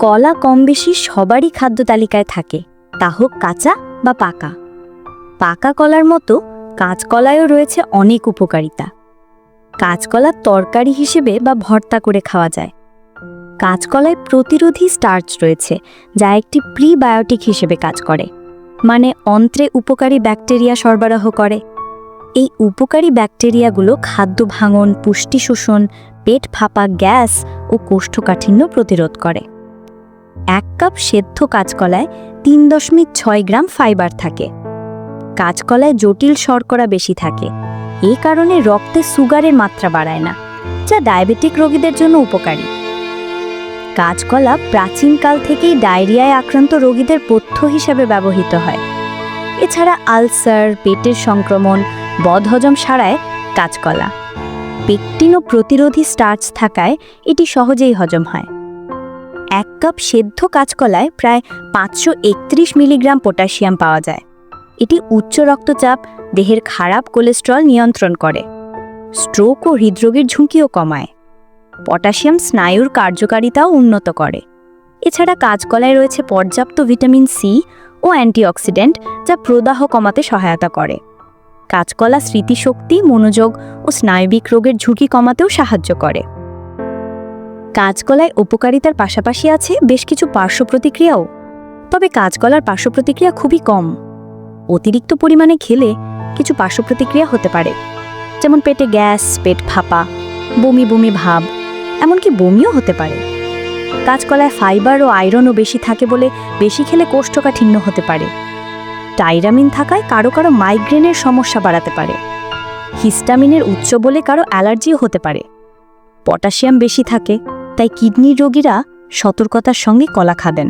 কলা কম বেশি সবারই খাদ্য তালিকায় থাকে, তা হোক কাঁচা বা পাকা। পাকা কলার মতো কাঁচকলায়ও রয়েছে অনেক উপকারিতা। কাঁচকলা তরকারি হিসেবে বা ভর্তা করে খাওয়া যায়। কাঁচকলায় প্রতিরোধী স্টার্চ রয়েছে, যা একটি প্রিবায়োটিক হিসেবে কাজ করে মানে অন্ত্রে উপকারী ব্যাকটেরিয়া সরবরাহ করে। এই উপকারী ব্যাকটেরিয়াগুলো খাদ্য ভাঙন পুষ্টি শোষণ পেট ফাঁপা, গ্যাস ও কোষ্ঠকাঠিন্য প্রতিরোধ করে। এক কাপ সেদ্ধ কাঁচকলায় তিন দশমিক ছয় গ্রাম ফাইবার থাকে। কাঁচকলায় জটিল শর্করা বেশি থাকে। এই কারণে রক্তে সুগারের মাত্রা বাড়ায় না, যা ডায়াবেটিক রোগীদের জন্য উপকারী। কাঁচকলা প্রাচীনকাল থেকেই ডায়রিয়ায় আক্রান্ত রোগীদের পথ্য হিসাবে ব্যবহৃত হয়। এছাড়া আলসার, পেটের সংক্রমণ, বদহজম সারায় কাঁচকলা। পেকটিন প্রতিরোধী স্টার্চ থাকায় এটি সহজেই হজম হয়। এক কাপ সেদ্ধ কাঁচকলায় প্রায় পাঁচশো একত্রিশ মিলিগ্রাম পটাশিয়াম পাওয়া যায়। এটি উচ্চ রক্তচাপ, দেহের খারাপ কোলেস্ট্রল নিয়ন্ত্রণ করে। স্ট্রোক ও হৃদরোগের ঝুঁকিও কমায়। পটাশিয়াম স্নায়ুর কার্যকারিতাও উন্নত করে। এছাড়া কাঁচকলায় রয়েছে পর্যাপ্ত ভিটামিন সি ও অ্যান্টিঅক্সিডেন্ট যা প্রদাহ কমাতে সহায়তা করে। কাঁচকলা স্মৃতিশক্তি, মনোযোগ ও স্নায়বিক রোগের ঝুঁকি কমাতেও সাহায্য করে। কাঁচকলায় উপকারিতার পাশাপাশি আছে বেশ কিছু পার্শ্ব প্রতিক্রিয়াও। তবে কাঁচকলার পার্শ্ব প্রতিক্রিয়া খুবই কম। অতিরিক্ত পরিমাণে খেলে কিছু পার্শ্ব প্রতিক্রিয়া হতে পারে। যেমন পেটে গ্যাস, পেট ফাঁপা, বমি বমি ভাব, এমনকি বমিও হতে পারে। কাঁচকলায় ফাইবার ও আয়রনও বেশি থাকে বলে বেশি খেলে কোষ্ঠকাঠিন্য হতে পারে। টাইরামিন থাকায় কারও কারও মাইগ্রেনের সমস্যা বাড়াতে পারে। হিস্টামিনের উচ্চ বলে কারও অ্যালার্জিও হতে পারে। পটাশিয়াম বেশি থাকে। তাই কিডনি রোগীরা সতর্কতার সঙ্গে কলা খাবেন।